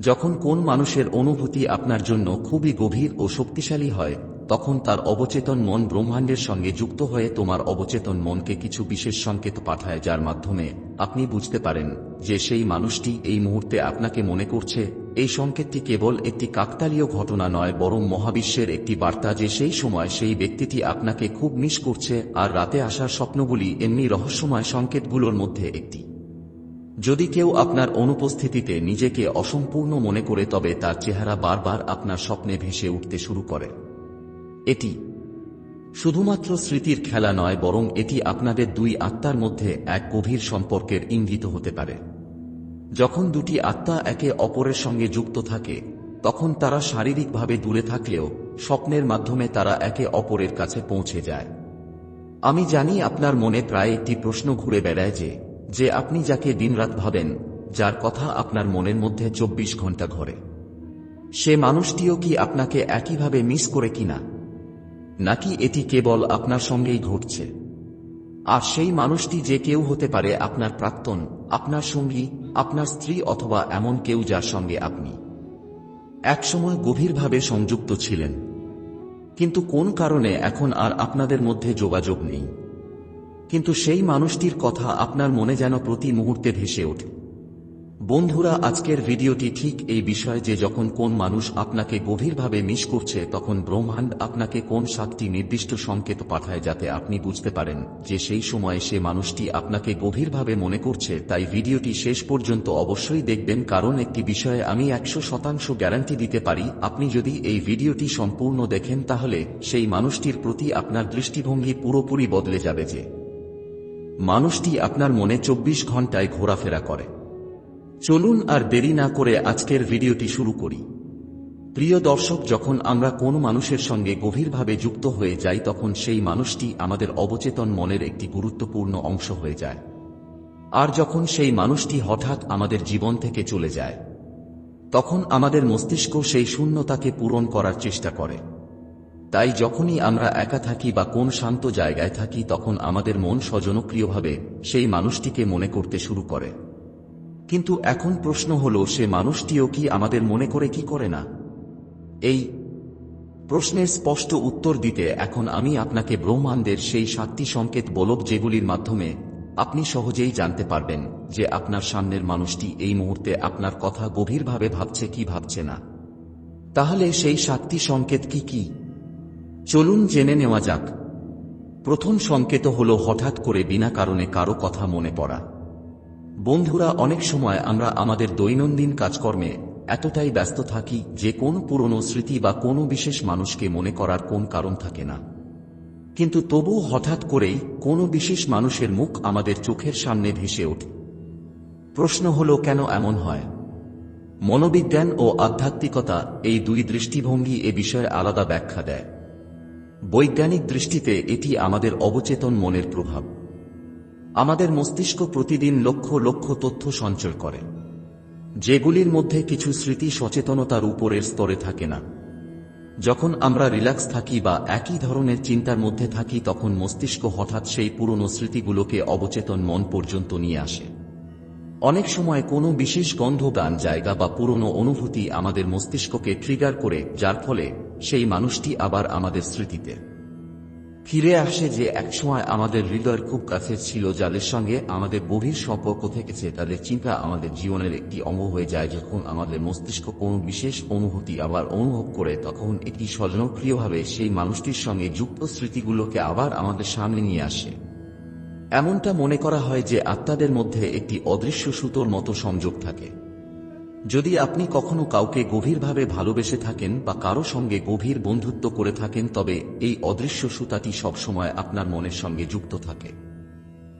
যখন কোন মানুষের অনুভূতি আপনার জন্য খুবই গভীর ও শক্তিশালী হয়, তখন তার অবচেতন মন ব্রহ্মাণ্ডের সঙ্গে যুক্ত হয়ে তোমার অবচেতন মনকে কিছু বিশেষ সংকেত পাঠায় যার মাধ্যমে আপনি বুঝতে পারেন যে সেই মানুষটি এই মুহূর্তে আপনাকে মনে করছে। এই সংকেতটি কেবল একটি কাকতালীয় ঘটনা নয়, বরং মহাবিশ্বের একটি বার্তা যে সেই সময় সেই ব্যক্তিটি আপনাকে খুব মিস করছে, আর রাতে আসার স্বপ্নগুলি এমনি রহস্যময় সংকেতগুলোর মধ্যে একটি। যদি কেউ আপনার অনুপস্থিতিতে নিজেকে অসম্পূর্ণ মনে করে তবে তার চেহারা বারবার আপনার স্বপ্নে ভেসে উঠতে শুরু করে। এটি শুধুমাত্র স্মৃতির খেলা নয়, বরং এটি আপনাদের দুই আত্মার মধ্যে এক গভীর সম্পর্কের ইঙ্গিত হতে পারে। যখন দুটি আত্মা একে অপরের সঙ্গে যুক্ত থাকে, তখন তারা শারীরিকভাবে দূরে থাকলেও স্বপ্নের মাধ্যমে তারা একে অপরের কাছে পৌঁছে যায়। আমি জানি আপনার মনে প্রায় একটি প্রশ্ন ঘুরে বেড়ায় যে যে আপনি যাকে দিনরাত ভাবেন, যার কথা আপনার মনের মধ্যে চব্বিশ ঘণ্টা ঘরে। সে মানুষটিও কি আপনাকে একইভাবে মিস করে কিনা? নাকি এটি কেবল আপনার সঙ্গেই ঘটছে? আর সেই মানুষটি যে কেউ হতে পারে আপনার প্রাক্তন, আপনার সঙ্গী, আপনার স্ত্রী অথবা এমন কেউ যার সঙ্গে আপনি একসময় গভীরভাবে সংযুক্ত ছিলেন। কিন্তু কোন কারণে এখন আর আপনাদের মধ্যে যোগাযোগ নেই? কিন্তু সেই মানুষটির কথা আপনার মনে যেন প্রতি মুহূর্তে ভেসে ওঠে। বন্ধুরা, আজকের ভিডিওটি ঠিক এই বিষয়ে যে যখন কোন মানুষ আপনাকে গভীরভাবে মিস করছে, তখন ব্রহ্মাণ্ড আপনাকে কোন সাতটি নির্দিষ্ট সংকেত পাঠায় যাতে আপনি বুঝতে পারেন যে সেই সময়ে সে মানুষটি আপনাকে গভীরভাবে মনে করছে। তাই ভিডিওটি শেষ পর্যন্ত অবশ্যই দেখবেন, কারণ একটি বিষয়ে আমি একশো শতাংশ গ্যারান্টি দিতে পারি। আপনি যদি এই ভিডিওটি সম্পূর্ণ দেখেন, তাহলে সেই মানুষটির প্রতি আপনার দৃষ্টিভঙ্গি পুরোপুরি বদলে যাবে যে মানুষটি আপনার মনে চব্বিশ ঘন্টায় ঘোরাফেরা করে। চলুন আর দেরি না করে আজকের ভিডিওটি শুরু করি। প্রিয় দর্শক, যখন আমরা কোন মানুষের সঙ্গে গভীরভাবে যুক্ত হয়ে যাই, তখন সেই মানুষটি আমাদের অবচেতন মনের একটি গুরুত্বপূর্ণ অংশ হয়ে যায়। আর যখন সেই মানুষটি হঠাৎ আমাদের জীবন থেকে চলে যায়, তখন আমাদের মস্তিষ্ক সেই শূন্যতাকে পূরণ করার চেষ্টা করে। তাই যখনই আমরা একা থাকি বা কোন শান্ত জায়গায় থাকি তখন আমাদের মন স্বজনপ্রিয়ভাবে সেই মানুষটিকে মনে করতে শুরু করে। কিন্তু এখন প্রশ্ন হল, সে মানুষটিও কি আমাদের মনে করে কি করে না? এই প্রশ্নের স্পষ্ট উত্তর দিতে এখন আমি আপনাকে ব্রহ্মাণ্ডের সেই সাতটি সংকেত বলব যেগুলির মাধ্যমে আপনি সহজেই জানতে পারবেন যে আপনার সামনের মানুষটি এই মুহূর্তে আপনার কথা গভীরভাবে ভাবছে কি ভাবছে না। তাহলে সেই সাতটি সংকেত কি কি? চলুন জেনে নেওয়া যাক। প্রথম সংকেত হল হঠাৎ করে বিনা কারণে কারও কথা মনে পড়া। বন্ধুরা, অনেক সময় আমরা আমাদের দৈনন্দিন কাজকর্মে এতটাই ব্যস্ত থাকি যে কোন পুরনো স্মৃতি বা কোনো বিশেষ মানুষকে মনে করার কোন কারণ থাকে না। কিন্তু তবু হঠাৎ করেই কোনো বিশেষ মানুষের মুখ আমাদের চোখের সামনে ভেসে ওঠে। প্রশ্ন হল, কেন এমন হয়? মনোবিজ্ঞান ও আধ্যাত্মিকতা এই দুই দৃষ্টিভঙ্গি এ বিষয়ে আলাদা ব্যাখ্যা দেয়। বৈজ্ঞানিক দৃষ্টিতে এটি আমাদের অবচেতন মনের প্রভাব। আমাদের মস্তিষ্ক প্রতিদিন লক্ষ লক্ষ তথ্য সঞ্চয় করে, যেগুলির মধ্যে কিছু স্মৃতি সচেতনতার উপরের স্তরে থাকে না। যখন আমরা রিল্যাক্স থাকি বা একই ধরনের চিন্তার মধ্যে থাকি, তখন মস্তিষ্ক হঠাৎ সেই পুরনো স্মৃতিগুলোকে অবচেতন মন পর্যন্ত নিয়ে আসে। অনেক সময় কোনো বিশেষ গন্ধ, গান, জায়গা বা পুরনো অনুভূতি আমাদের মস্তিষ্ককে ট্রিগার করে, যার ফলে সেই মানুষটি আবার আমাদের স্মৃতিতে। ফিরে আসে যে একসময় আমাদের হৃদয়ের খুব কাছে ছিল, যাদের সঙ্গে আমাদের গভীর সম্পর্ক থেকেছে, তাদের চিন্তা আমাদের জীবনের একটি অঙ্গ হয়ে যায়। যখন আমাদের মস্তিষ্ক কোনো বিশেষ অনুভূতি আবার অনুভব করে, তখন এটি স্বজনপ্রিয়ভাবে সেই মানুষটির সঙ্গে যুক্ত স্মৃতিগুলোকে আবার আমাদের সামনে নিয়ে আসে। এমনটা মনে করা হয় যে আত্মাদের মধ্যে একটি অদৃশ্য সুতোর মতো সংযোগ থাকে। যদি আপনি কখনো কাউকে গভীরভাবে ভালোবেসে থাকেন বা কারও সঙ্গে গভীর বন্ধুত্ব করে থাকেন, তবে এই অদৃশ্য সুতাটি সবসময় আপনার মনের সঙ্গে যুক্ত থাকে।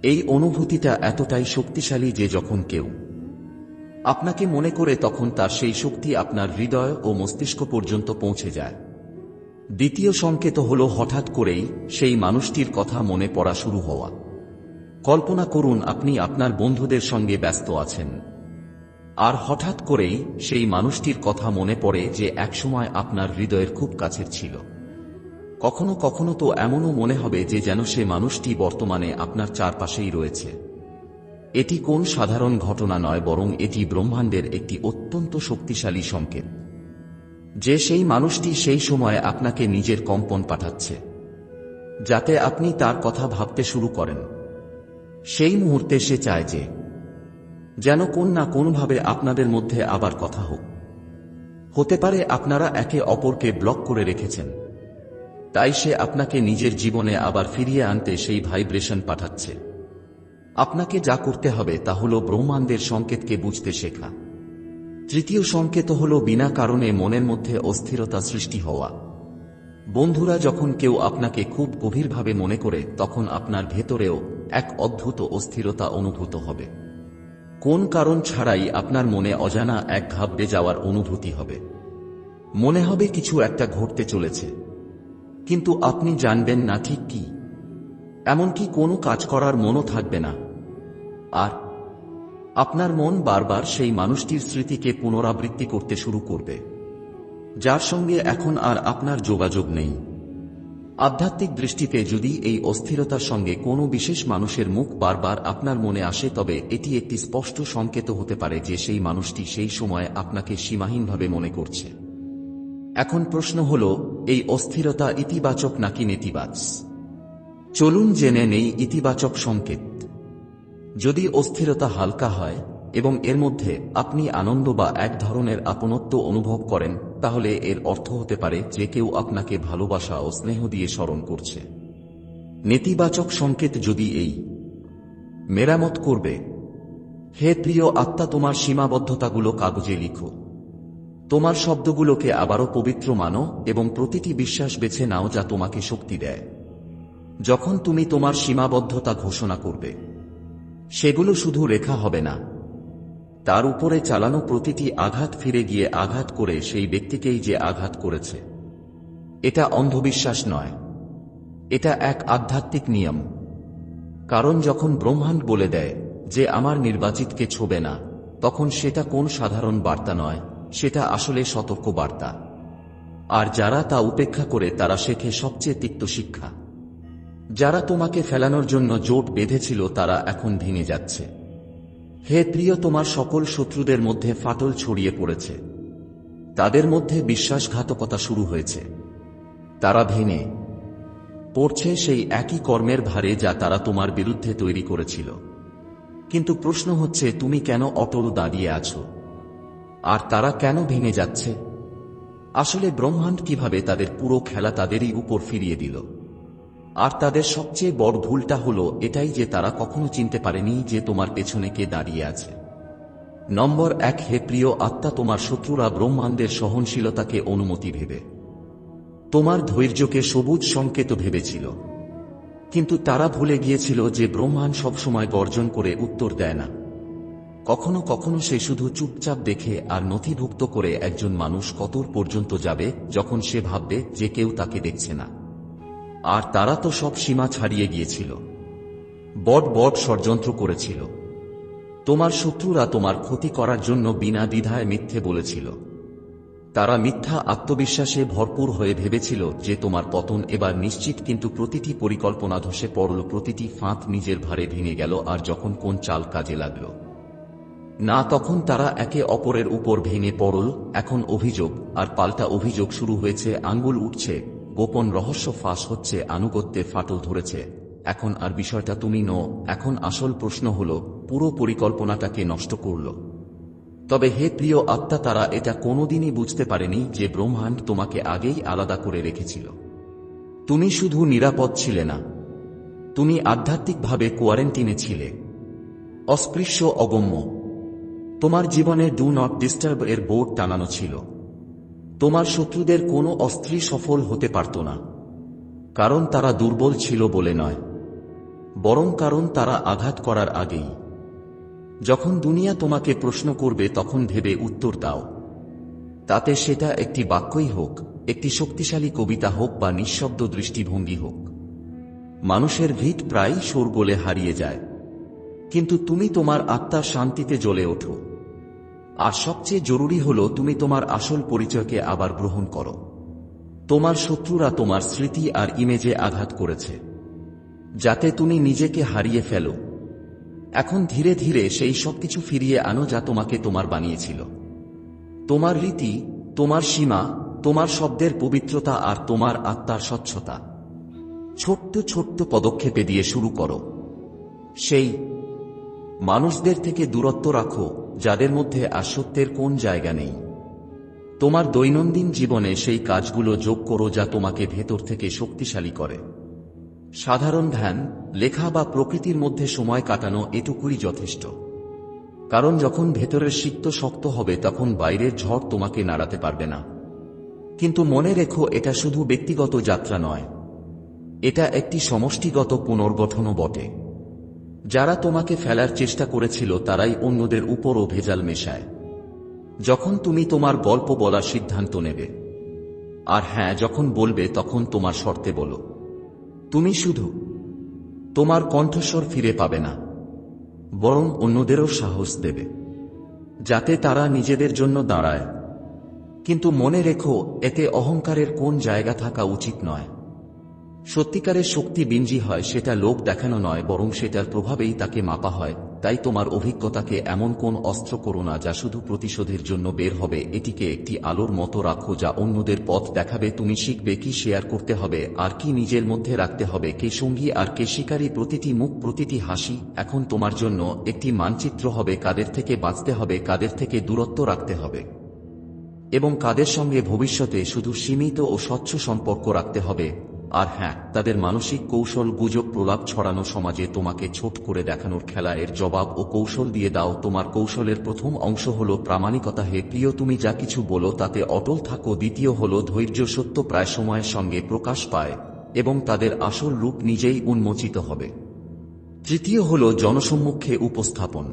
এই অনুভূতিটা এতটাই শক্তিশালী যে যখন কেউ আপনাকে মনে করে তখন তার সেই শক্তি আপনার হৃদয় ও মস্তিষ্ক পর্যন্ত পৌঁছে যায়। দ্বিতীয় সংকেত হল হঠাৎ করেই সেই মানুষটির কথা মনে পড়া শুরু হওয়া। কল্পনা করুন, আপনি আপনার বন্ধুদের সঙ্গে ব্যস্ত আছেন। আর হঠাৎ করেই সেই মানুষটির কথা মনে পড়ে যে একসময় আপনার হৃদয়ের খুব কাছের ছিল। কখনো কখনো তো এমনও মনে হবে যে যেন সে মানুষটি বর্তমানে আপনার চারপাশেই রয়েছে। এটি কোন সাধারণ ঘটনা নয়, বরং এটি ব্রহ্মাণ্ডের একটি অত্যন্ত শক্তিশালী সংকেত। যে সেই মানুষটি সেই সময় আপনাকে নিজের কম্পন পাঠাচ্ছে, যাতে আপনি তার কথা ভাবতে শুরু করেন। সেই মুহূর্তে সে চায় যে যেন কোন না কোনভাবে আপনাদের মধ্যে আবার কথা হোক। হতে পারে আপনারা একে অপরকে ব্লক করে রেখেছেন। তাই সে আপনাকে নিজের জীবনে আবার ফিরিয়ে আনতে সেই ভাইব্রেশন পাঠাচ্ছে। আপনাকে যা করতে হবে তা হল ব্রহ্মাণ্ডের সংকেতকে বুঝতে শেখা। তৃতীয় সংকেত হল বিনা কারণে মনের মধ্যে অস্থিরতা সৃষ্টি হওয়া। বন্ধুরা, যখন কেউ আপনাকে খুব গভীরভাবে মনে করে, তখন আপনার ভেতরেও এক অদ্ভুত অস্থিরতা অনুভূত হবে। কোন কারণ ছাড়াই আপনার মনে অজানা এক ঘাবড়ে যাওয়ার অনুভূতি হবে? মনে হবে কিছু একটা ঘটতে চলেছে। কিন্তু আপনি জানবেন না ঠিক কি। এমনকি কোনো কাজ করার মনও থাকবে না। আর আপনার মন বারবার সেই মানুষটির স্মৃতিকে পুনরাবৃত্তি করতে শুরু করবে। যার সঙ্গে এখন আর আপনার যোগাযোগ নেই। আধ্যাত্মিক দৃষ্টিতে যদি এই অস্থিরতার সঙ্গে কোনো বিশেষ মানুষের মুখ বারবার আপনার মনে আসে, তবে এটি একটি স্পষ্ট সংকেত হতে পারে যে সেই মানুষটি সেই সময় আপনাকে সীমাহীনভাবে মনে করছে। এখন প্রশ্ন হল, এই অস্থিরতা ইতিবাচক নাকি নেতিবাচ? চলুন জেনে নেই ইতিবাচক সংকেত। যদি অস্থিরতা হালকা হয় এবং এর মধ্যে আপনি আনন্দ বা এক ধরনের আপনত্ব অনুভব করেন, তাহলে এর অর্থ হতে পারে যে কেউ আপনাকে ভালোবাসা ও স্নেহ দিয়ে স্মরণ করছে। নেতিবাচক সংকেত যদি এই, মেরামত করবে, হে প্রিয় আত্মা, তোমার সীমাবদ্ধতাগুলো কাগজে লিখো। তোমার শব্দগুলোকে আবারও পবিত্র মানো এবং প্রতিটি বিশ্বাস বেছে নাও যা তোমাকে শক্তি দেয়। যখন তুমি তোমার সীমাবদ্ধতা ঘোষণা করবে, সেগুলো শুধু রেখা হবে না তার উপরে চালানো প্রতিটি আঘাত ফিরে গিয়ে আঘাত করে সেই ব্যক্তিকেই যে আঘাত করেছে। এটা অন্ধবিশ্বাস নয়। এটা এক আধ্যাত্মিক নিয়ম। কারণ যখন ব্রহ্মাণ্ড বলে দেয় যে আমার নির্বাচিতকে ছোবে না, তখন সেটা কোন সাধারণ বার্তা নয়, সেটা আসলে সতর্ক বার্তা। আর যারা তা উপেক্ষা করে তারা শেখে সবচেয়ে তিক্ত শিক্ষা। যারা তোমাকে ফেলানোর জন্য জোট বেঁধেছিল তারা এখন ভেঙে যাচ্ছে। হে প্রিয় তোমার সকল শত্রুদের মধ্যে ফাটল ছড়িয়ে পড়েছে। তাদের মধ্যে বিশ্বাসঘাতকতা শুরু হয়েছে। তারা ভেঙে পড়ছে সেই একই কর্মের ভারে যা তারা তোমার বিরুদ্ধে তৈরি করেছিল। কিন্তু প্রশ্ন হচ্ছে, তুমি কেন অটল দাঁড়িয়ে আছো? আর তারা কেন ভেঙে যাচ্ছে? আসলে ব্রহ্মাণ্ড কীভাবে তাদের পুরো খেলা তাদেরই উপর ফিরিয়ে দিল? আর তাদের সবচেয়ে বড় ভুলটা হলো এটাই যে তারা কখনো চিনতে পারেনি যে তোমার পেছনে কে দাঁড়িয়ে আছে। নম্বর এক, হে প্রিয় আত্মা, তোমার শত্রুরা ব্রহ্মাণ্ডের সহনশীলতাকে অনুমতি ভেবে তোমার ধৈর্যকে সবুজ সংকেত ভেবেছিল। কিন্তু তারা ভুলে গিয়েছিল যে ব্রহ্মাণ্ড সবসময় গর্জন করে উত্তর দেয় না। কখনো কখনো সে শুধু চুপচাপ দেখে আর নথিভুক্ত করে একজন মানুষ কতর পর্যন্ত যাবে, যখন সে ভাববে যে কেউ তাকে দেখছে না। আর তারা তো সব সীমা ছাড়িয়ে গিয়েছিল। বট বট ষড়যন্ত্র করেছিল। তোমার শত্রুরা তোমার ক্ষতি করার জন্য বিনা দ্বিধায় মিথ্যে বলেছিল। তারা মিথ্যা আত্মবিশ্বাসে ভরপুর হয়ে ভেবেছিল যে তোমার পতন এবার নিশ্চিত, কিন্তু প্রতিটি পরিকল্পনা ধসে পড়ল, প্রতিটি ফাঁক নিজের ভারে ভেঙে গেল, আর যখন কোন চাল কাজে লাগল। না, তখন তারা একে অপরের উপর ভেঙে পড়ল, এখন অভিযোগ, আর পাল্টা অভিযোগ শুরু হয়েছে, আঙ্গুল উঠছে গোপন রহস্য ফাঁস হচ্ছে, আনুগত্যে ফাটল ধরেছে। এখন আর বিষয়টা তুমি নো, এখন আসল প্রশ্ন হল, পুরো পরিকল্পনাটাকে নষ্ট করল। তবে হে প্রিয় আত্মা, তারা এটা কোনোদিনই বুঝতে পারেনি যে ব্রহ্মাণ্ড তোমাকে আগেই আলাদা করে রেখেছিল। তুমি শুধু নিরাপদ ছিলে না, তুমি আধ্যাত্মিকভাবে কোয়ারেন্টিনে ছিলে। অস্পৃশ্য অগম্য। তোমার জীবনে ডু নট ডিস্টার্ব এর বোর্ড টানানো ছিল। তোমার শত্রুদের কোনো অস্ত্রী সফল হতে পারত না। কারণ তারা দুর্বল ছিল বলে নয়। বরং কারণ তারা আঘাত করার আগেই। যখন দুনিয়া তোমাকে প্রশ্ন করবে, তখন ভেবে উত্তর দাও। তাতে সেটা একটি বাক্যই হোক, একটি শক্তিশালী কবিতা হোক বা নিঃশব্দ দৃষ্টিভঙ্গি হোক। মানুষের ভিত প্রায়ই শোরগোলে হারিয়ে যায়। কিন্তু তুমি তোমার আত্মার শান্তিতে জ্বলে ওঠো। আর সবচেয়ে জরুরি হল তুমি তোমার আসল পরিচয়কে আবার গ্রহণ করো। তোমার শত্রুরা তোমার স্মৃতি আর ইমেজে আঘাত করেছে, যাতে তুমি নিজেকে হারিয়ে ফেলো। এখন ধীরে ধীরে সেই সবকিছু ফিরিয়ে আনো যা তোমাকে তোমার বানিয়েছিল। তোমার রীতি, তোমার সীমা, তোমার শব্দের পবিত্রতা আর তোমার আত্মার স্বচ্ছতা। ছোট্ট ছোট্ট পদক্ষেপে দিয়ে শুরু করো। সেই, মানুষদের থেকে দূরত্ব রাখো। যাদের মধ্যে আর সত্যের কোন জায়গা নেই। তোমার দৈনন্দিন জীবনে সেই কাজগুলো যোগ করো যা তোমাকে ভেতর থেকে শক্তিশালী করে। সাধারণ ধ্যান, লেখা বা প্রকৃতির মধ্যে সময় কাটানো এটুকুই যথেষ্ট। কারণ যখন ভেতরের সিক্ত শক্ত হবে, তখন বাইরের ঝড় তোমাকে নাড়াতে পারবে না। কিন্তু মনে রেখো, এটা শুধু ব্যক্তিগত যাত্রা নয়। এটা একটি সমষ্টিগত পুনর্গঠনও বটে। যারা তোমাকে ফেলার চেষ্টা করেছিল তারাই অন্যদের উপরও ভেজাল মেশায়। যখন তুমি তোমার গল্প বলার সিদ্ধান্ত নেবে। আর হ্যাঁ যখন বলবে, তখন তোমার শর্তে বলো। তুমি শুধু তোমার কণ্ঠস্বর ফিরে পাবে না, বরং অন্যদেরও সাহস দেবে, যাতে তারা নিজেদের জন্য দাঁড়ায়। কিন্তু মনে রেখো, এতে অহংকারের কোন জায়গা থাকা উচিত নয়। সত্যিকারের শক্তি বিঞ্জি হয়, সেটা লোক দেখানো নয়, বরং সেটার প্রভাবেই তাকে মাপা হয়। তাই তোমার অভিজ্ঞতাকে এমন কোন অস্ত্র করো না যা শুধু প্রতিশোধের জন্য বের হবে, এটিকে একটি আলোর মতো রাখো যা অন্যদের পথ দেখাবে, তুমি শিখবে কি শেয়ার করতে হবে, আর কি নিজের মধ্যে রাখতে হবে, কে সঙ্গী আর কে শিকারী, প্রতিটি মুখ, প্রতিটি হাসি। এখন তোমার জন্য একটি মানচিত্র হবে, কাদের থেকে বাঁচতে হবে, কাদের থেকে দূরত্ব রাখতে হবে। এবং কাদের সঙ্গে ভবিষ্যতে শুধু সীমিত ও স্বচ্ছ সম্পর্ক রাখতে হবে। আর হ্যাঁ তাদের মানসিক কৌশল গুজব প্রলাপ ছড়ানো সমাজে তোমাকে ছোট করে দেখানোর খেলা এর জবাব ও কৌশল দিয়ে দাও। তোমার কৌশলের প্রথম অংশ হল প্রামাণিকতা। হে প্রিয়, তুমি যা কিছু বলো তাতে অটল থাকো। দ্বিতীয় হল ধৈর্য সত্য প্রায় সময়ের সঙ্গে প্রকাশ পায় এবং তাদের আসল রূপ নিজেই উন্মোচিত হবে। তৃতীয় হল জনসম্মুখে উপস্থাপন।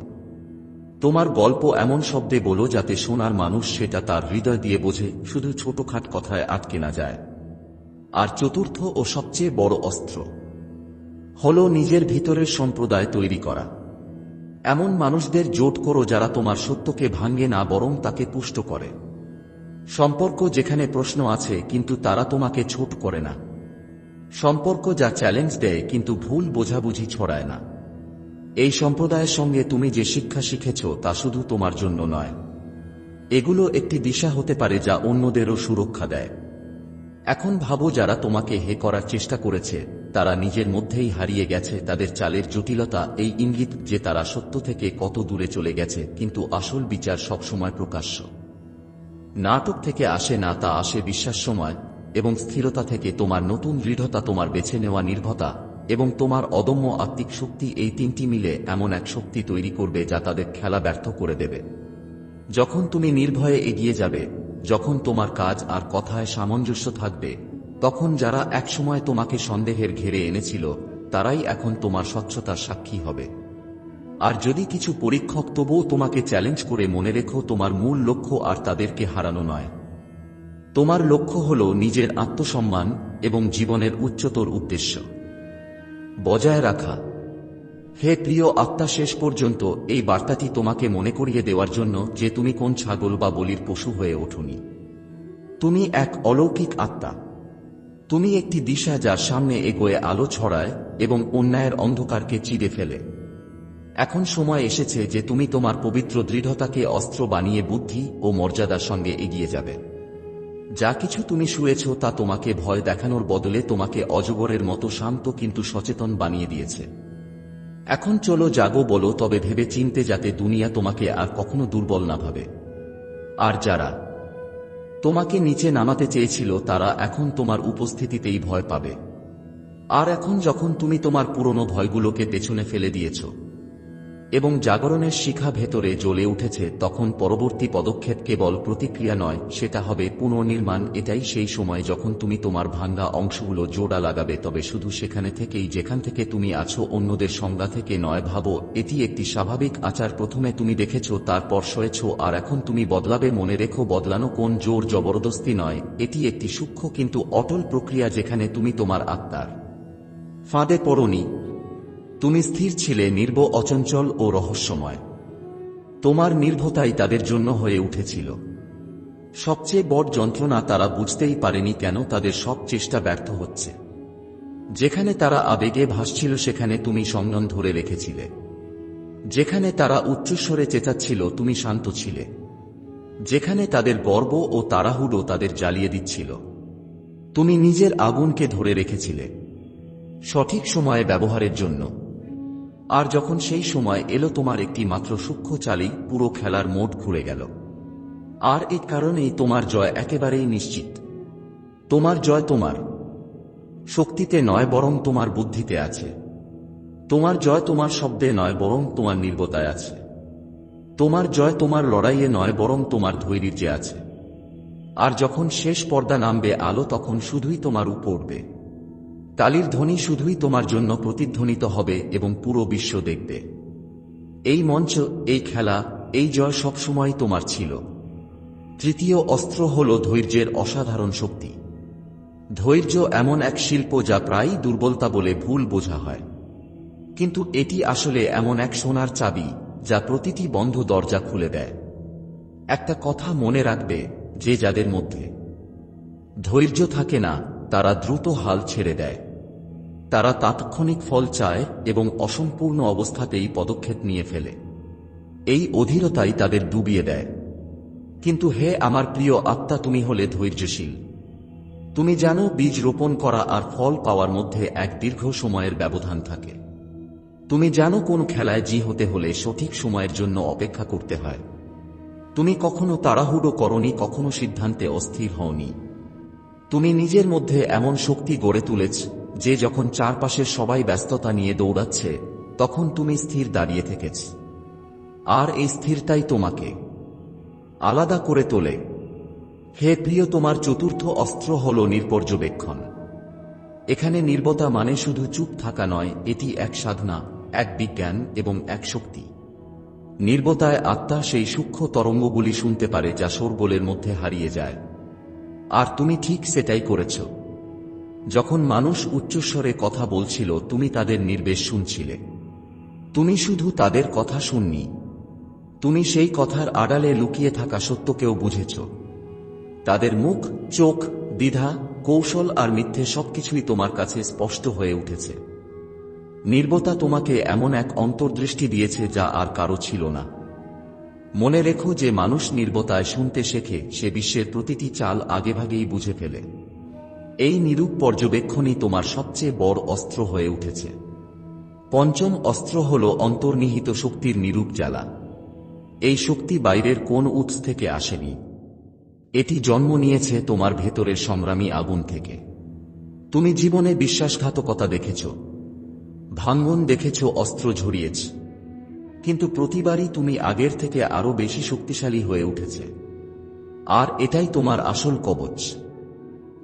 তোমার গল্প এমন শব্দে বলো যাতে শোনার মানুষ সেটা তার হৃদয় দিয়ে বোঝে, শুধু ছোটখাট কথায় আটকে না যায়। আর চতুর্থ ও সবচেয়ে বড় অস্ত্র। হল নিজের ভিতরের সম্প্রদায় তৈরি করা। এমন মানুষদের জোট করো যারা তোমার সত্যকে ভাঙ্গে না, বরং তাকে পুষ্ট করে। সম্পর্ক যেখানে প্রশ্ন আছে, কিন্তু তারা তোমাকে ছোট করে না। সম্পর্ক যা চ্যালেঞ্জ দেয়, কিন্তু ভুল বোঝাবুঝি ছড়ায় না। এই সম্প্রদায়ের সঙ্গে তুমি যে শিক্ষা শিখেছ, তা শুধু তোমার জন্য নয়। এগুলো একটি দিশা হতে পারে যা অন্যদেরও সুরক্ষা দেয়। এখন ভাবো যারা তোমাকে হে করার চেষ্টা করেছে, তারা নিজের মধ্যেই হারিয়ে গেছে, তাদের চালের জটিলতা এই ইঙ্গিত যে তারা সত্য থেকে কত দূরে চলে গেছে, কিন্তু আসল বিচার সবসময় প্রকাশ্য। নাটক থেকে আসে না, তা আসে বিশ্বাস সময় এবং স্থিরতা থেকে তোমার নতুন দৃঢ়তা তোমার বেছে নেওয়া নির্ভতা এবং তোমার অদম্য আত্মিক শক্তি এই তিনটি মিলে এমন এক শক্তি তৈরি করবে যা তাদের খেলা ব্যর্থ করে দেবে। যখন তুমি নির্ভয়ে এগিয়ে যাবে যখন তোমার কাজ আর কথায় সামঞ্জস্য থাকবে, তখন যারা একসময় তোমাকে সন্দেহের ঘেরে এনেছিল, তারাই এখন তোমার স্বচ্ছতার সাক্ষী হবে। আর যদি কিছু পরীক্ষক তবুও তোমাকে চ্যালেঞ্জ করে মনে রেখো, তোমার মূল লক্ষ্য আর তাদেরকে হারানো নয়। তোমার লক্ষ্য হল নিজের আত্মসম্মান এবং জীবনের উচ্চতর উদ্দেশ্য। বজায় রাখা হে প্রিয় আত্মা, শেষ পর্যন্ত এই বার্তাটি তোমাকে মনে করিয়ে দেওয়ার জন্য যে তুমি কোন ছাগল বা বলির পশু হয়ে ওঠুনি। তুমি এক অলৌকিক আত্মা। তুমি একটি দিশা যার সামনে এগোয়ে আলো ছড়ায় এবং অন্যায়ের অন্ধকারকে চিড়ে ফেলে। এখন সময় এসেছে যে তুমি তোমার পবিত্র দৃঢ়তাকে অস্ত্র বানিয়ে বুদ্ধি ও মর্যাদার সঙ্গে এগিয়ে যাবে। যা কিছু তুমি শুয়েছ তা তোমাকে ভয় দেখানোর বদলে তোমাকে অজগরের মতো শান্ত কিন্তু সচেতন বানিয়ে দিয়েছে। এখন চলো জাগো বলো, তবে ভেবে চিনতে যাতে দুনিয়া তোমাকে আর কখনো দুর্বল না ভাবে। আর যারা তোমাকে নিচে নামাতে চেয়েছিল, তারা এখন তোমার উপস্থিতিতেই ভয় পাবে। আর এখন যখন তুমি তোমার পুরনো ভয়গুলোকে পেছনে ফেলে দিয়েছ এবং জাগরণের শিখা ভেতরে জ্বলে উঠেছে, তখন পরবর্তী পদক্ষেপ কেবল প্রতিক্রিয়া নয়, সেটা হবে পুনর্নির্মাণ। এটাই সেই সময় যখন তুমি তোমার ভাঙ্গা অংশগুলো জোড়া লাগাবে, তবে শুধু সেখানে থেকেই, যেখান থেকে তুমি আছো, অন্যদের সংজ্ঞা থেকে নয়, ভাবো, এটি একটি স্বাভাবিক আচার। প্রথমে তুমি দেখেছ, তারপর সয়েছ, আর এখন তুমি বদলাবে। মনে রেখো, বদলানো কোন জোর জবরদস্তি নয়, এটি একটি সূক্ষ্ম কিন্তু অটল প্রক্রিয়া যেখানে তুমি তোমার আত্মার ফাঁদে পড়নি। তুমি স্থির ছিলে নির্ব অচঞ্চল ও রহস্যময়। তোমার নির্ভতাই তাদের জন্য হয়ে উঠেছিল। সবচেয়ে বড় যন্ত্রণা তারা বুঝতেই পারেনি কেন তাদের সব চেষ্টা ব্যর্থ হচ্ছে। যেখানে তারা আবেগে ভাসছিল সেখানে তুমি সংযম ধরে রেখেছিলে। যেখানে তারা উচ্চস্বরে চেঁচাচ্ছিল তুমি শান্ত ছিলে। যেখানে তাদের গর্ব ও তাড়াহুড়ো তাদের জ্বালিয়ে দিচ্ছিল। তুমি নিজের আগুনকে ধরে রেখেছিলে। সঠিক সময়ে ব্যবহারের জন্য। আর যখন সেই সময় এলো তোমার একটি মাত্র সূক্ষ্ম চালেই পুরো খেলার মোট ঘুরে গেল। আর এই কারণেই তোমার জয় একেবারেই নিশ্চিত। তোমার জয় তোমার। শক্তিতে নয় বরং তোমার বুদ্ধিতে আছে। তোমার জয় তোমার শব্দে নয় বরং তোমার নির্বতায় আছে। তোমার জয় তোমার লড়াইয়ে নয় বরং তোমার ধৈর্যে আছে। আর যখন শেষ পর্দা নামবে আলো, তখন শুধুই তোমার উপর উঠবে। তালির ধ্বনি শুধুই তোমার জন্য প্রতিধ্বনিত হবে এবং পুরো বিশ্ব দেখবে। এই মঞ্চ, এই খেলা, এই জয় সবসময় তোমার ছিল। তৃতীয় অস্ত্র হল ধৈর্যের অসাধারণ শক্তি। ধৈর্য এমন এক শিল্প যা প্রায়ই দুর্বলতা বলে ভুল বোঝা হয়। কিন্তু এটি আসলে এমন এক সোনার চাবি যা প্রতিটি বন্ধ দরজা খুলে দেয়। একটা কথা মনে রাখবে যে যাদের মধ্যে ধৈর্য থাকে না তারা দ্রুত হাল ছেড়ে দেয়। তারা তাৎক্ষণিক ফল চায় এবং অসম্পূর্ণ অবস্থাতেই পদক্ষেপ নিয়ে ফেলে। এই অধীরতাই তাদের ডুবিয়ে দেয়। কিন্তু হে আমার প্রিয় আত্মা, তুমি হলে ধৈর্যশীল। তুমি জানো, বীজ রোপণ করা আর ফল পাওয়ার মধ্যে এক দীর্ঘ সময়ের ব্যবধান থাকে। তুমি জানো, কোন খেলায় জি হতে হলে সঠিক সময়ের জন্য অপেক্ষা করতে হয়। তুমি কখনো তাড়াহুড়ো করনি, কখনো সিদ্ধান্তে অস্থির হওনি। তুমি নিজের মধ্যে এমন শক্তি গড়ে তুলেছ, যে যখন চারপাশের সবাই ব্যস্ততা নিয়ে দৌড়াচ্ছে, তখন তুমি স্থির দাঁড়িয়ে থেকেছ। আর এই স্থিরতাই তোমাকে আলাদা করে তোলে। হে প্রিয়, তোমার চতুর্থ অস্ত্র হল নির্পর্যবেক্ষণ। এখানে নির্বতা মানে শুধু চুপ থাকা নয়, এটি এক সাধনা, এক বিজ্ঞান এবং এক শক্তি। নির্বতায় আত্মা সেই সূক্ষ্ম তরঙ্গগুলি শুনতে পারে, যা শোরগোলের মধ্যে হারিয়ে যায়। আর তুমি ঠিক সেটাই করেছ। যখন মানুষ উচ্চস্বরে কথা বলছিল, তুমি তাদের নির্বেশ শুনছিলে। তুমি শুধু তাদের কথা শুননি। তুমি সেই কথার আড়ালে লুকিয়ে থাকা সত্যকেও বুঝেছ। তাদের মুখ, চোখ, দ্বিধা, কৌশল আর মিথ্যে সবকিছুই তোমার কাছে স্পষ্ট হয়ে উঠেছে। নির্বতা তোমাকে এমন এক অন্তর্দৃষ্টি দিয়েছে যা আর কারও ছিল না। মনে রেখো যে মানুষ নির্বতায় শুনতে শেখে, সে বিশ্বের প্রতিটি চাল আগেভাগেই বুঝে ফেলে। এই নিরূপ পর্যবেক্ষণই তোমার সবচেয়ে বড় অস্ত্র হয়ে উঠেছে। পঞ্চম অস্ত্র হল অন্তর্নিহিত শক্তির নিরূপ জ্বালা। এই শক্তি বাইরের কোন উৎস থেকে আসেনি। এটি জন্ম নিয়েছে তোমার ভেতরের সংগ্রামী আগুন থেকে। তুমি জীবনে বিশ্বাসঘাতকতা দেখেছ। ভাঙ্গন দেখেছ অস্ত্র ঝরিয়েছ। কিন্তু প্রতিবারই তুমি আগের থেকে আরও বেশি শক্তিশালী হয়ে উঠেছে। আর এটাই তোমার আসল কবচ।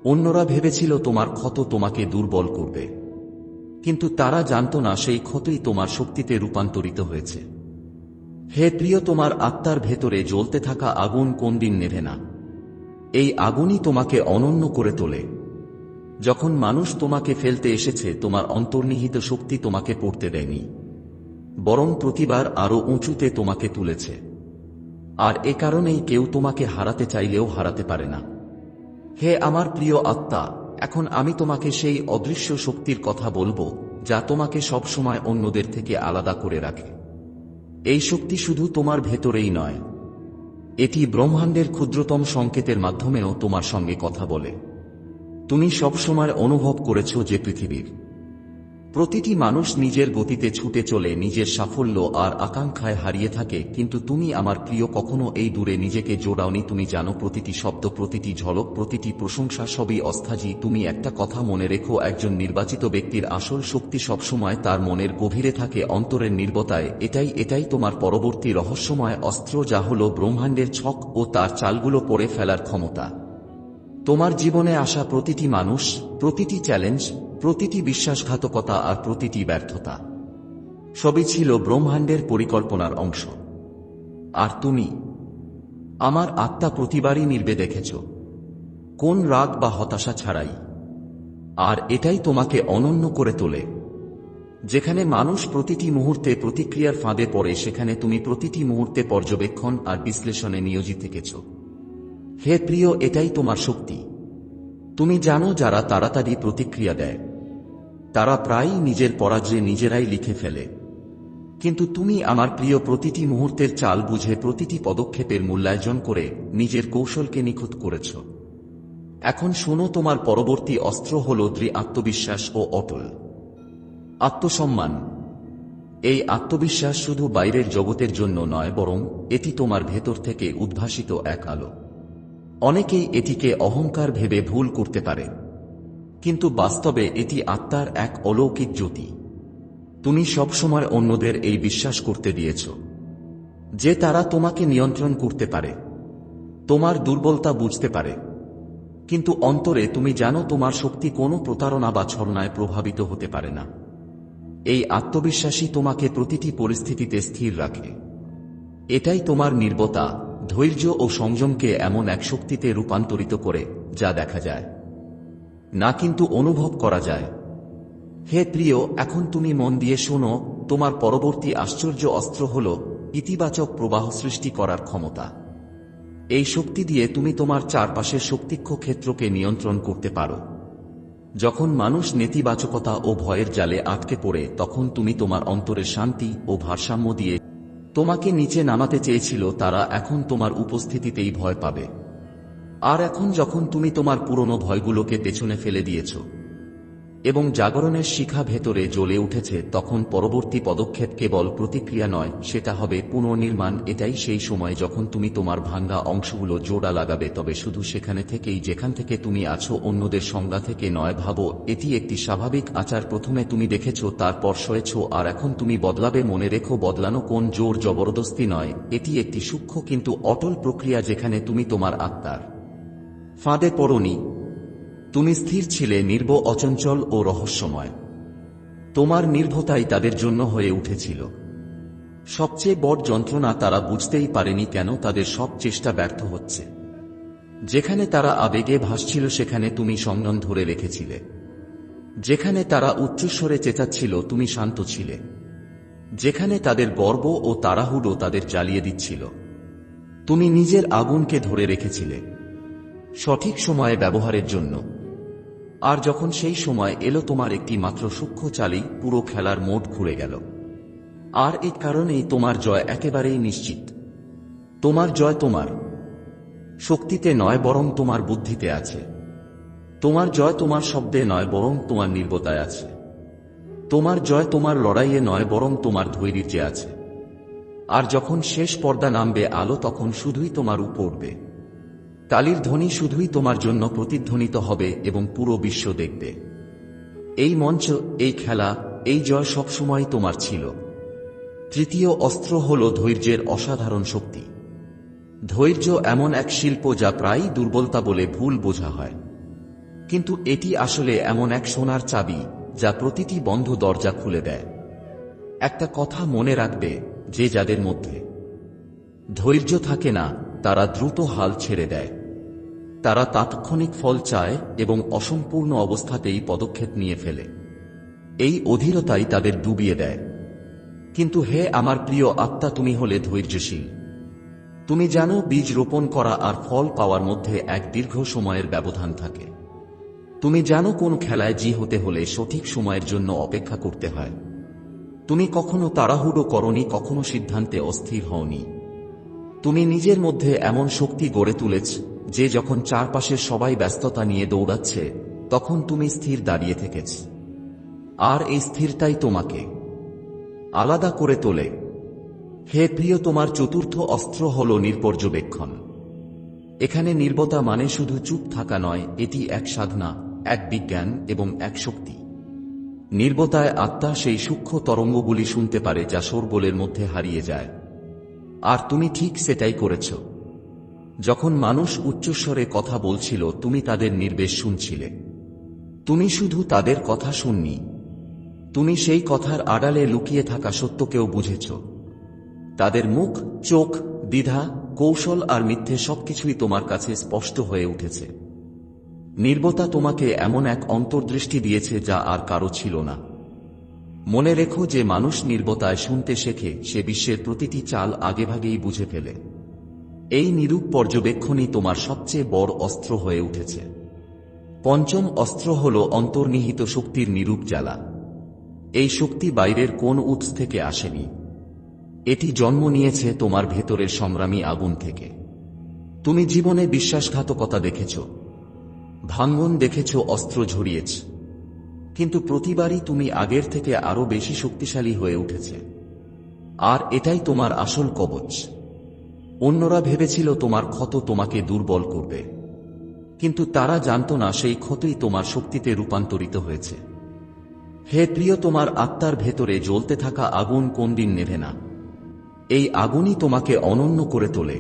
অন্যরা ভেবেছিল তোমার ক্ষত তোমাকে দুর্বল করবে। কিন্তু তারা জানত না সেই ক্ষতই তোমার শক্তিতে রূপান্তরিত হয়েছে। হে প্রিয়, তোমার আত্মার ভেতরে জ্বলতে থাকা আগুন কোন দিন নেভে না। এই আগুনই তোমাকে অনন্য করে তোলে। যখন মানুষ তোমাকে ফেলতে এসেছে, তোমার অন্তর্নিহিত শক্তি তোমাকে পড়তে দেয়নি। বরং প্রতিবার আরও উঁচুতে তোমাকে তুলেছে। আর এ কারণেই কেউ তোমাকে হারাতে চাইলেও হারাতে পারে না। হে আমার প্রিয় আত্মা, এখন আমি তোমাকে সেই অদৃশ্য শক্তির কথা বলব, যা তোমাকে সবসময় অন্যদের থেকে আলাদা করে রাখে। এই শক্তি শুধু তোমার ভেতরেই নয়, এটি ব্রহ্মাণ্ডের ক্ষুদ্রতম সংকেতের মাধ্যমেও তোমার সঙ্গে কথা বলে। তুমি সবসময় অনুভব করেছ যে পৃথিবীর প্রতিটি মানুষ নিজের গতিতে ছুটে চলে নিজের সাফল্য আর আকাঙ্ক্ষায় হারিয়ে থাকে, কিন্তু তুমি আমার প্রিয়, কখনো এই দূরে নিজেকে জোড়াওনি। তুমি জানো প্রতিটি শব্দ, প্রতিটি ঝলক, প্রতিটি প্রশংসা সবই অস্থাজি তুমি একটা কথা মনে রেখো, একজন নির্বাচিত ব্যক্তির আসল শক্তি সবসময় তার মনের গভীরে থাকে, অন্তরের নির্বতায়। এটাই এটাই তোমার পরবর্তী রহস্যময় অস্ত্র, যা হল ব্রহ্মাণ্ডের ছক ও তার চালগুলো পড়ে ফেলার ক্ষমতা। তোমার জীবনে আসা প্রতিটি মানুষ, প্রতিটি চ্যালেঞ্জ প্রতিটি বিশ্বাসঘাতকতা আর প্রতিটি ব্যর্থতা। সবই ছিল ব্রহ্মাণ্ডের পরিকল্পনার অংশ। আর তুমি, আমার আত্মা প্রতিবারই নির্বে দেখেছ, কোন রাগ বা হতাশা ছাড়াই। আর এটাই তোমাকে অনন্য করে তোলে। যেখানে মানুষ প্রতিটি মুহূর্তে প্রতিক্রিয়ার ফাঁদে পড়ে, সেখানে তুমি প্রতিটি মুহূর্তে পর্যবেক্ষণ আর বিশ্লেষণে নিয়োজিত থেকেছ। হে প্রিয়, এটাই তোমার শক্তি। তুমি জানো যারা তাড়াতাড়ি প্রতিক্রিয়া দেয়। তারা প্রায়ই নিজের পরাজয়ে নিজেরাই লিখে ফেলে। কিন্তু তুমি আমার প্রিয় প্রতিটি মুহূর্তের চাল বুঝে প্রতিটি পদক্ষেপের মূল্যায়জন করে নিজের কৌশলকে নিখুঁত করেছ। এখন শোনো, তোমার পরবর্তী অস্ত্র হল দৃঢ় আত্মবিশ্বাস ও অটল। আত্মসম্মান। এই আত্মবিশ্বাস শুধু বাইরের জগতের জন্য নয়, বরং এটি তোমার ভেতর থেকে উদ্ভাসিত এক আলো। অনেকেই এটিকে অহংকার ভেবে ভুল করতে পারে। কিন্তু বাস্তবে এটি আত্মার এক অলৌকিক জ্যোতি। তুমি সবসময় অন্যদের এই বিশ্বাস করতে দিয়েছ। যে তারা তোমাকে নিয়ন্ত্রণ করতে পারে, তোমার দুর্বলতা বুঝতে পারে। কিন্তু অন্তরে তুমি জানো তোমার শক্তি কোনো প্রতারণা বা ছলনায় প্রভাবিত হতে পারে না। এই আত্মবিশ্বাসী তোমাকে প্রতিটি পরিস্থিতিতে স্থির রাখে। এটাই তোমার নির্বতা, ধৈর্য ও সংযমকে এমন এক শক্তিতে রূপান্তরিত করে, যা দেখা যায়। না কিন্তু অনুভব করা যায়। হে প্রিয়, এখন তুমি মন দিয়ে শোনো, তোমার পরবর্তী আশ্চর্য অস্ত্র হল ইতিবাচক প্রবাহ সৃষ্টি করার ক্ষমতা। এই শক্তি দিয়ে তুমি তোমার চারপাশের শক্তিক্ষ ক্ষেত্রকে নিয়ন্ত্রণ করতে পারো। যখন মানুষ নেতিবাচকতা ও ভয়ের জালে আটকে পড়ে, তখন তুমি তোমার অন্তরের শান্তি ও ভারসাম্য দিয়ে তোমাকে নিচে নামাতে চেয়েছিল, তারা এখন তোমার উপস্থিতিতেই ভয় পাবে। আর এখন যখন তুমি তোমার পুরনো ভয়গুলোকে পেছনে ফেলে দিয়েছ এবং জাগরণের শিখা ভেতরে জ্বলে উঠেছে, তখন পরবর্তী পদক্ষেপ কেবল প্রতিক্রিয়া নয়, সেটা হবে পুনর্নির্মাণ। এটাই সেই সময় যখন তুমি তোমার ভাঙ্গা অংশগুলো জোড়া লাগাবে, তবে শুধু সেখানে থেকেই, যেখান থেকে তুমি আছো, অন্যদের সংজ্ঞা থেকে নয়, ভাবো, এটি একটি স্বাভাবিক আচার। প্রথমে তুমি দেখেছ, তারপর সয়েছ, আর এখন তুমি বদলাবে, মনে রেখো, বদলানো কোন জোর জবরদস্তি নয়, এটি একটি সূক্ষ্ম কিন্তু অটল প্রক্রিয়া যেখানে তুমি তোমার আত্মার ফাঁদে পড়নি। তুমি স্থির ছিলে নির্ব অচঞ্চল ও রহস্যময়। তোমার নির্ভতাই তাদের জন্য হয়ে উঠেছিল। সবচেয়ে বড় যন্ত্রণা তারা বুঝতেই পারেনি কেন তাদের সব চেষ্টা ব্যর্থ হচ্ছে। যেখানে তারা আবেগে ভাসছিল, সেখানে তুমি সংযম ধরে রেখেছিলে। যেখানে তারা উচ্চস্বরে চেঁচাচ্ছিল, তুমি শান্ত ছিলে। যেখানে তাদের গর্ব ও তাড়াহুড়ো তাদের জ্বালিয়ে দিচ্ছিল। তুমি নিজের আগুনকে ধরে রেখেছিলে। সঠিক সময়ে ব্যবহারের জন্য। আর যখন সেই সময় এলো তোমার একটি মাত্র সূক্ষ্ম চালেই পুরো খেলার মোট ঘুরে গেল। আর এই কারণেই তোমার জয় একেবারেই নিশ্চিত। তোমার জয় তোমার। শক্তিতে নয় বরং তোমার বুদ্ধিতে আছে। তোমার জয় তোমার শব্দে নয় বরং তোমার নির্বতায় আছে। তোমার জয় তোমার লড়াইয়ে নয় বরং তোমার ধৈর্যে আছে। আর যখন শেষ পর্দা নামবে আলো, তখন শুধুই তোমার উপরবে তালির ধ্বনি শুধুই তোমার জন্য প্রতিধ্বনিত হবে এবং পুরো বিশ্ব দেখবে। এই মঞ্চ, এই খেলা, এই জয় সবসময় তোমার ছিল। তৃতীয় অস্ত্র হল ধৈর্যের অসাধারণ শক্তি। ধৈর্য এমন এক শিল্প যা প্রায়ই দুর্বলতা বলে ভুল বোঝা হয়। কিন্তু এটি আসলে এমন এক সোনার চাবি যা প্রতিটি বন্ধ দরজা খুলে দেয়। একটা কথা মনে রাখবে যে যাদের মধ্যে ধৈর্য থাকে না, তারা দ্রুত হাল ছেড়ে দেয়। তারা তাৎক্ষণিক ফল চায় এবং অসম্পূর্ণ অবস্থাতেই পদক্ষেপ নিয়ে ফেলে। এই অধীরতাই তাদের ডুবিয়ে দেয়। কিন্তু হে আমার প্রিয় আত্মা, তুমি হলে ধৈর্যশীল। তুমি জানো, বীজ রোপণ করা আর ফল পাওয়ার মধ্যে এক দীর্ঘ সময়ের ব্যবধান থাকে। তুমি জানো, কোন খেলায় জি হতে হলে সঠিক সময়ের জন্য অপেক্ষা করতে হয়। তুমি কখনো তাড়াহুড়ো করনি, কখনো সিদ্ধান্তে অস্থির হওনি। তুমি নিজের মধ্যে এমন শক্তি গড়ে তুলেছ যে যখন চারপাশের সবাই ব্যস্ততা নিয়ে দৌড়াচ্ছে, তখন তুমি স্থির দাঁড়িয়ে থেকেছ। আর এই স্থিরতাই তোমাকে আলাদা করে তোলে। হে প্রিয়, তোমার চতুর্থ অস্ত্র হল নির্পর্যবেক্ষণ। এখানে নির্বতা মানে শুধু চুপ থাকা নয়, এটি এক সাধনা, এক বিজ্ঞান এবং এক শক্তি। নির্বতায় আত্মা সেই সূক্ষ্ম তরঙ্গগুলি শুনতে পারে যা শোরগোলের মধ্যে হারিয়ে যায়। আর তুমি ঠিক সেটাই করেছ। যখন মানুষ উচ্চস্বরে কথা বলছিল, তুমি তাদের নির্বেশ শুনছিলে। তুমি শুধু তাদের কথা শুননি। তুমি সেই কথার আড়ালে লুকিয়ে থাকা সত্যকেও বুঝেছ। তাদের মুখ, চোখ, দ্বিধা, কৌশল আর মিথ্যে সবকিছুই তোমার কাছে স্পষ্ট হয়ে উঠেছে। নির্বতা তোমাকে এমন এক অন্তর্দৃষ্টি দিয়েছে যা আর কারও ছিল না। মনে রেখো যে মানুষ নির্বতায় শুনতে শেখে, সে বিশ্বের প্রতিটি চাল আগেভাগেই বুঝে ফেলে। এই নিরূপ পর্যবেক্ষণই তোমার সবচেয়ে বড় অস্ত্র হয়ে উঠেছে। পঞ্চম অস্ত্র হল অন্তর্নিহিত শক্তির নিরূপ জ্বালা। এই শক্তি বাইরের কোন উৎস থেকে আসেনি। এটি জন্ম নিয়েছে তোমার ভেতরের সংগ্রামী আগুন থেকে। তুমি জীবনে বিশ্বাসঘাতকতা দেখেছ। ভাঙ্গন দেখেছ অস্ত্র ঝরিয়েছ। কিন্তু প্রতিবারই তুমি আগের থেকে আরও বেশি শক্তিশালী হয়ে উঠেছে। আর এটাই তোমার আসল কবচ। অন্যরা ভেবেছিল তোমার ক্ষত তোমাকে দুর্বল করবে। কিন্তু তারা জানত না সেই ক্ষতই তোমার শক্তিতে রূপান্তরিত হয়েছে। হে প্রিয়, তোমার আত্মার ভেতরে জ্বলতে থাকা আগুন কোনদিন নেভে না। এই আগুনই তোমাকে অনন্য করে তোলে।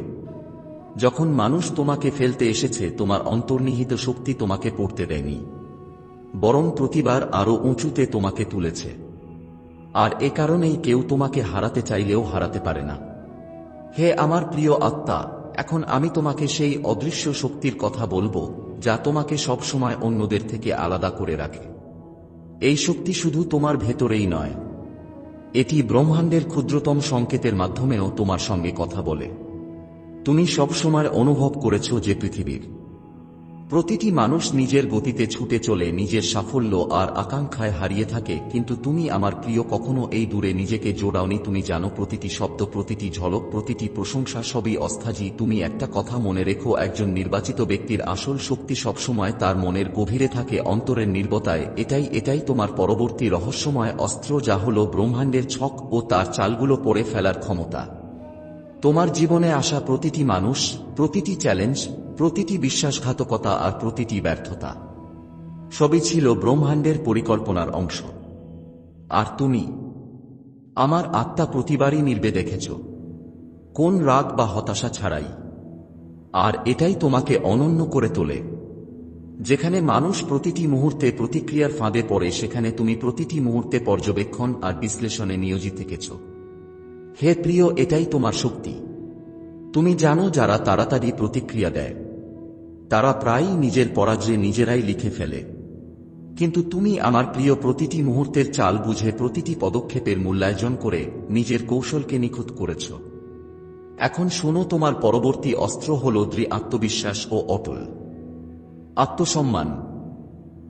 যখন মানুষ তোমাকে ফেলতে এসেছে, তোমার অন্তর্নিহিত শক্তি তোমাকে পড়তে দেয়নি। বরং প্রতিবার আরও উঁচুতে তোমাকে তুলেছে। আর এ কারণেই কেউ তোমাকে হারাতে চাইলেও হারাতে পারে না। হে আমার প্রিয় আত্মা, এখন আমি তোমাকে সেই অদৃশ্য শক্তির কথা বলব, যা তোমাকে সবসময় অন্যদের থেকে আলাদা করে রাখে। এই শক্তি শুধু তোমার ভেতরেই নয়, এটি ব্রহ্মাণ্ডের ক্ষুদ্রতম সংকেতের মাধ্যমেও তোমার সঙ্গে কথা বলে। তুমি সবসময় অনুভব করেছ যে পৃথিবীর প্রতিটি মানুষ নিজের গতিতে ছুটে চলে নিজের সাফল্য আর আকাঙ্ক্ষায় হারিয়ে থাকে, কিন্তু তুমি আমার প্রিয়, কখনো এই দূরে নিজেকে জোড়াওনি। তুমি জানো প্রতিটি শব্দ, প্রতিটি ঝলক, প্রতিটি প্রশংসা সবই অস্থাজি তুমি একটা কথা মনে রেখো, একজন নির্বাচিত ব্যক্তির আসল শক্তি সবসময় তার মনের গভীরে থাকে, অন্তরের নির্বতায়। এটাই এটাই তোমার পরবর্তী রহস্যময় অস্ত্র, যা হল ব্রহ্মাণ্ডের ছক ও তার চালগুলো পড়ে ফেলার ক্ষমতা। তোমার জীবনে আসা প্রতিটি মানুষ, প্রতিটি চ্যালেঞ্জ প্রতিটি বিশ্বাসঘাতকতা আর প্রতিটি ব্যর্থতা। সবই ছিল ব্রহ্মাণ্ডের পরিকল্পনার অংশ। আর তুমি, আমার আত্মা প্রতিবারই নির্বে দেখেছ, কোন রাগ বা হতাশা ছাড়াই। আর এটাই তোমাকে অনন্য করে তোলে। যেখানে মানুষ প্রতিটি মুহূর্তে প্রতিক্রিয়ার ফাঁদে পড়ে, সেখানে তুমি প্রতিটি মুহূর্তে পর্যবেক্ষণ আর বিশ্লেষণে নিয়োজিত থেকেছো। হে প্রিয়, এটাই তোমার শক্তি। তুমি জানো যারা তাড়াতাড়ি প্রতিক্রিয়া দেয়। তারা প্রায়ই নিজের পরাজয় নিজেরাই লিখে ফেলে। কিন্তু তুমি আমার প্রিয় প্রতিটি মুহূর্তের চাল বুঝে প্রতিটি পদক্ষেপের মূল্যায়ন করে নিজের কৌশলকে নিখুঁত করেছ। এখন শোনো, তোমার পরবর্তী অস্ত্র হল দৃঢ় আত্মবিশ্বাস ও অটল। আত্মসম্মান।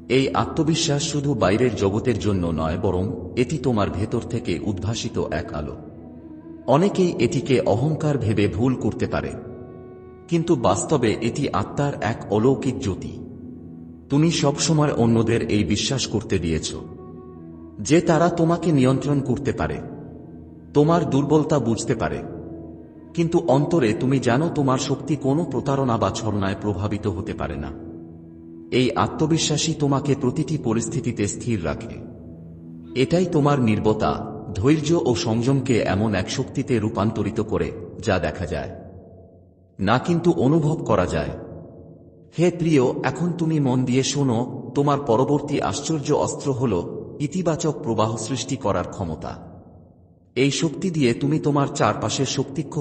এই আত্মবিশ্বাস শুধু বাইরের জগতের জন্য নয়, বরং এটি তোমার ভেতর থেকে উদ্ভাসিত এক আলো। অনেকেই এটিকে অহংকার ভেবে ভুল করতে পারে। কিন্তু বাস্তবে এটি আত্মার এক অলৌকিক জ্যোতি। তুমি সবসময় অন্যদের এই বিশ্বাস করতে দিয়েছ। যে তারা তোমাকে নিয়ন্ত্রণ করতে পারে। তোমার দুর্বলতা বুঝতে পারে। কিন্তু অন্তরে তুমি জানো তোমার শক্তি কোনো প্রতারণা বা ছলনায় প্রভাবিত হতে পারে না। এই আত্মবিশ্বাসী তোমাকে প্রতিটি পরিস্থিতিতে স্থির রাখে। এটাই তোমার নির্বতা, ধৈর্য ও সংযমকে এমন এক শক্তিতে রূপান্তরিত করে, যা দেখা যায়। না কিন্তু অনুভব করা যায়। হে প্রিয়, এখন তুমি মন দিয়ে শোনো, তোমার পরবর্তী আশ্চর্য অস্ত্র হল ইতিবাচক প্রবাহ সৃষ্টি করার ক্ষমতা। এই শক্তি দিয়ে তুমি তোমার চারপাশের শক্তিক্ষ